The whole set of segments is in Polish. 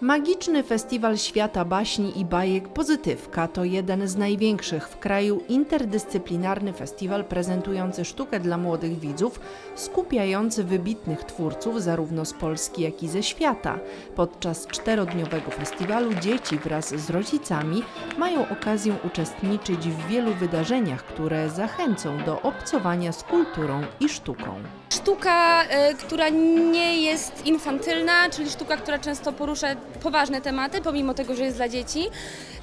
Magiczny Festiwal Świata Baśni i Bajek Pozytywka to jeden z największych w kraju interdyscyplinarny festiwal prezentujący sztukę dla młodych widzów, skupiający wybitnych twórców zarówno z Polski, jak i ze świata. Podczas czterodniowego festiwalu dzieci wraz z rodzicami mają okazję uczestniczyć w wielu wydarzeniach, które zachęcą do obcowania z kulturą i sztuką. Sztuka, e, która nie jest infantylna, czyli sztuka, która często porusza poważne tematy, pomimo tego, że jest dla dzieci.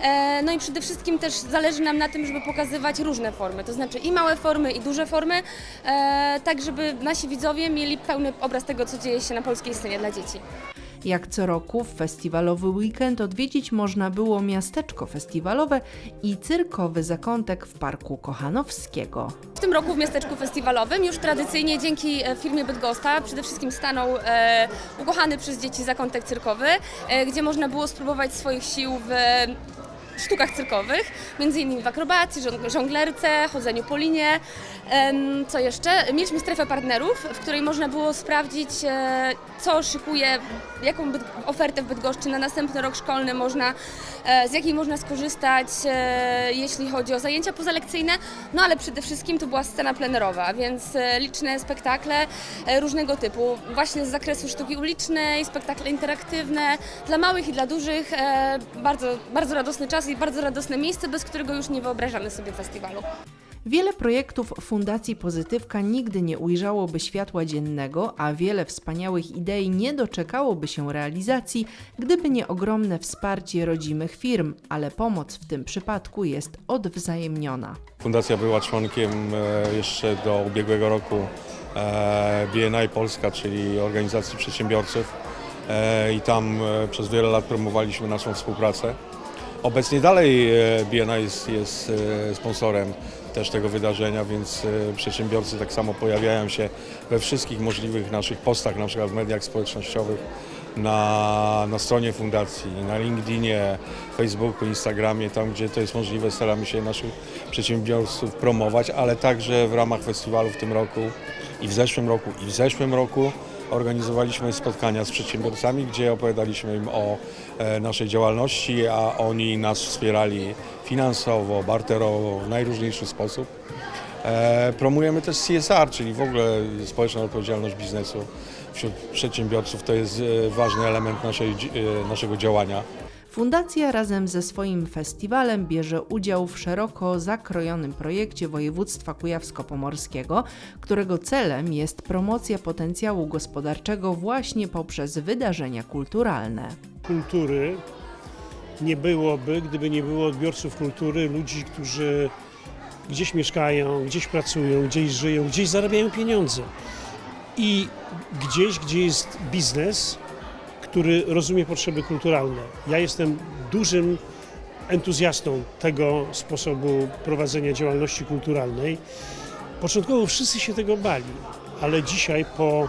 E, No i przede wszystkim też zależy nam na tym, żeby pokazywać różne formy, to znaczy i małe formy, i duże formy, e, tak żeby nasi widzowie mieli pełny obraz tego, co dzieje się na polskiej scenie dla dzieci. Jak co roku w festiwalowy weekend odwiedzić można było miasteczko festiwalowe i cyrkowy zakątek w Parku Kochanowskiego. W tym roku w miasteczku festiwalowym już tradycyjnie dzięki e, firmie Bydgoszcza przede wszystkim stanął e, ukochany przez dzieci zakątek cyrkowy, e, gdzie można było spróbować swoich sił w e, sztukach cyrkowych, między innymi w akrobacji, żong- żonglerce, chodzeniu po linie. Co jeszcze? Mieliśmy strefę partnerów, w której można było sprawdzić, e, co szykuje, jaką ofertę w Bydgoszczy na następny rok szkolny można, e, z jakiej można skorzystać, e, jeśli chodzi o zajęcia pozalekcyjne. No ale przede wszystkim to była scena plenerowa, więc e, liczne spektakle różnego typu, właśnie z zakresu sztuki ulicznej, spektakle interaktywne, dla małych i dla dużych. Bardzo, bardzo radosny czas i bardzo radosne miejsce, bez którego już nie wyobrażamy sobie festiwalu. Wiele projektów Fundacji Pozytywka nigdy nie ujrzałoby światła dziennego, a wiele wspaniałych idei nie doczekałoby się realizacji, gdyby nie ogromne wsparcie rodzimych firm, ale pomoc w tym przypadku jest odwzajemniona. Fundacja była członkiem e, jeszcze do ubiegłego roku e, BNI Polska, czyli Organizacji Przedsiębiorców e, i tam przez wiele lat promowaliśmy naszą współpracę. Obecnie dalej e, BNI jest, jest e, sponsorem też tego wydarzenia, więc e, przedsiębiorcy tak samo pojawiają się we wszystkich możliwych naszych postach, na przykład w mediach społecznościowych, na, na stronie fundacji, na LinkedInie, Facebooku, Instagramie, tam gdzie to jest możliwe, staramy się naszych przedsiębiorców promować, ale także w ramach festiwalu w tym roku i w zeszłym roku i w zeszłym roku organizowaliśmy spotkania z przedsiębiorcami, gdzie opowiadaliśmy im o e, naszej działalności, a oni nas wspierali finansowo, barterowo, w najróżniejszy sposób. E, promujemy też CSR, czyli w ogóle społeczną odpowiedzialność biznesu wśród przedsiębiorców. To jest e, ważny element naszej, naszego działania. Fundacja razem ze swoim festiwalem bierze udział w szeroko zakrojonym projekcie województwa kujawsko-pomorskiego, którego celem jest promocja potencjału gospodarczego właśnie poprzez wydarzenia kulturalne. kultury nie byłoby, gdyby nie było odbiorców kultury, ludzi, którzy gdzieś mieszkają, gdzieś pracują, gdzieś żyją, gdzieś zarabiają pieniądze. I gdzieś, gdzie jest biznes, który rozumie potrzeby kulturalne. Ja jestem dużym entuzjastą tego sposobu prowadzenia działalności kulturalnej. Początkowo wszyscy się tego bali, ale dzisiaj po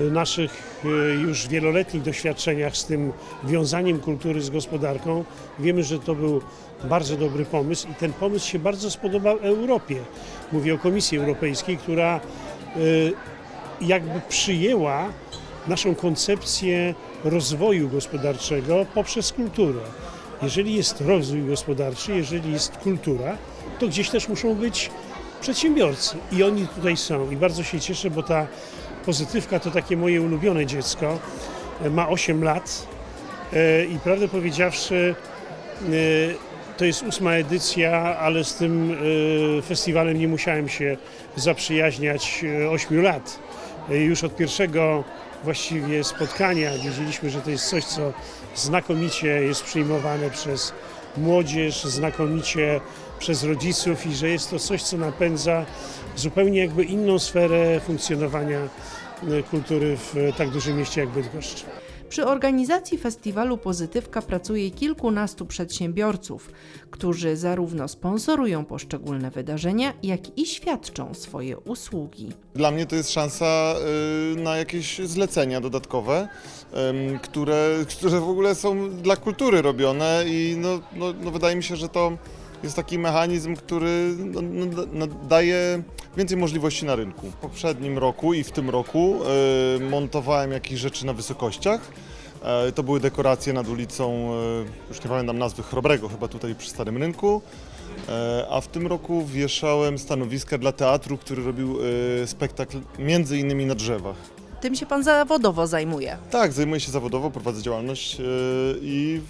y, naszych y, już wieloletnich doświadczeniach z tym wiązaniem kultury z gospodarką, wiemy, że to był bardzo dobry pomysł i ten pomysł się bardzo spodobał Europie. Mówię o Komisji Europejskiej, która y, jakby przyjęła naszą koncepcję rozwoju gospodarczego poprzez kulturę. Jeżeli jest rozwój gospodarczy, jeżeli jest kultura, to gdzieś też muszą być przedsiębiorcy i oni tutaj są. I bardzo się cieszę, bo ta pozytywka to takie moje ulubione dziecko. E, Ma 8 lat e, i prawdę powiedziawszy, e, to jest ósma edycja, ale z tym festiwalem nie musiałem się zaprzyjaźniać 8 lat. Już od pierwszego właściwie spotkania wiedzieliśmy, że to jest coś, co znakomicie jest przyjmowane przez młodzież, znakomicie przez rodziców i że jest to coś, co napędza zupełnie jakby inną sferę funkcjonowania e, kultury w tak dużym mieście jak Bydgoszcz. Przy organizacji festiwalu Pozytywka pracuje kilkunastu przedsiębiorców, którzy zarówno sponsorują poszczególne wydarzenia, jak i świadczą swoje usługi. Dla mnie to jest szansa y, na jakieś zlecenia dodatkowe, które, które w ogóle są dla kultury robione i no, no, no wydaje mi się, że to jest taki mechanizm, który no, no, no, daje więcej możliwości na rynku. W poprzednim roku i w tym roku y, montowałem jakieś rzeczy na wysokościach E, To były dekoracje nad ulicą, e, już nie pamiętam nazwy, Chrobrego, chyba tutaj przy Starym Rynku. E, A w tym roku wieszałem stanowiska dla teatru, który robił e, spektakl między innymi na drzewach. Tym się pan zawodowo zajmuje. Tak, zajmuję się zawodowo, prowadzę działalność e, i,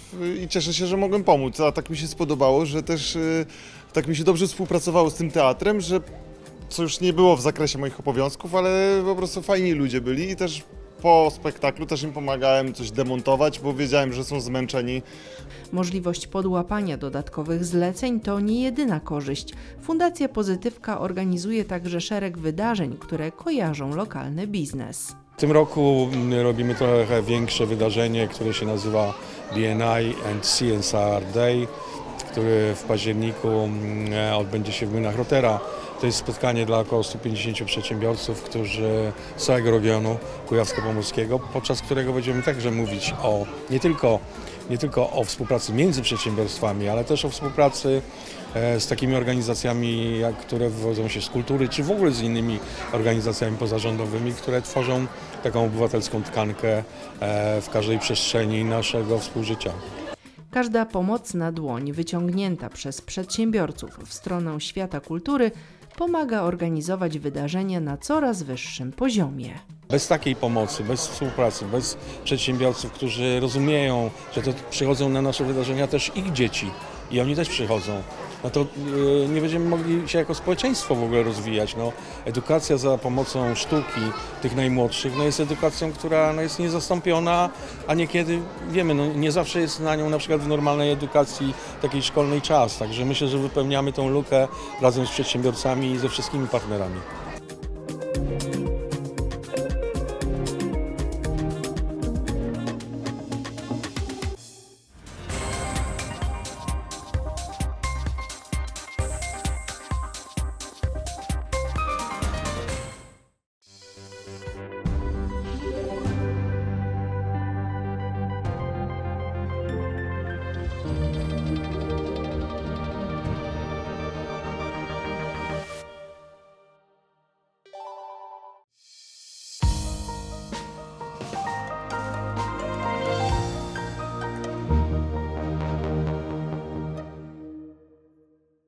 i cieszę się, że mogłem pomóc. A tak mi się spodobało, że też e, tak mi się dobrze współpracowało z tym teatrem, że co już nie było w zakresie moich obowiązków, ale po prostu fajni ludzie byli i też po spektaklu też im pomagałem coś demontować, bo wiedziałem, że są zmęczeni. Możliwość podłapania dodatkowych zleceń to nie jedyna korzyść. Fundacja Pozytywka organizuje także szereg wydarzeń, które kojarzą lokalny biznes. W tym roku mm, robimy trochę większe wydarzenie, które się nazywa BNI and CSR Day, który w październiku mm, odbędzie się w Młynach Rotera. To jest spotkanie dla około 150 przedsiębiorców, którzy z całego regionu kujawsko-pomorskiego, podczas którego będziemy także mówić o nie tylko, nie tylko o współpracy między przedsiębiorstwami, ale też o współpracy e, z takimi organizacjami, jak, które wywodzą się z kultury, czy w ogóle z innymi organizacjami pozarządowymi, które tworzą taką obywatelską tkankę e, w każdej przestrzeni naszego współżycia. Każda pomocna dłoń wyciągnięta przez przedsiębiorców w stronę świata kultury pomaga organizować wydarzenia na coraz wyższym poziomie. Bez takiej pomocy, bez współpracy, bez przedsiębiorców, którzy rozumieją, że to przychodzą na nasze wydarzenia też ich dzieci i oni też przychodzą, no to y, nie będziemy mogli się jako społeczeństwo w ogóle rozwijać. No, edukacja za pomocą sztuki tych najmłodszych no jest edukacją, która no jest niezastąpiona, a niekiedy wiemy, no nie zawsze jest na nią na przykład w normalnej edukacji takiej szkolnej czas. Także myślę, że wypełniamy tą lukę razem z przedsiębiorcami i ze wszystkimi partnerami.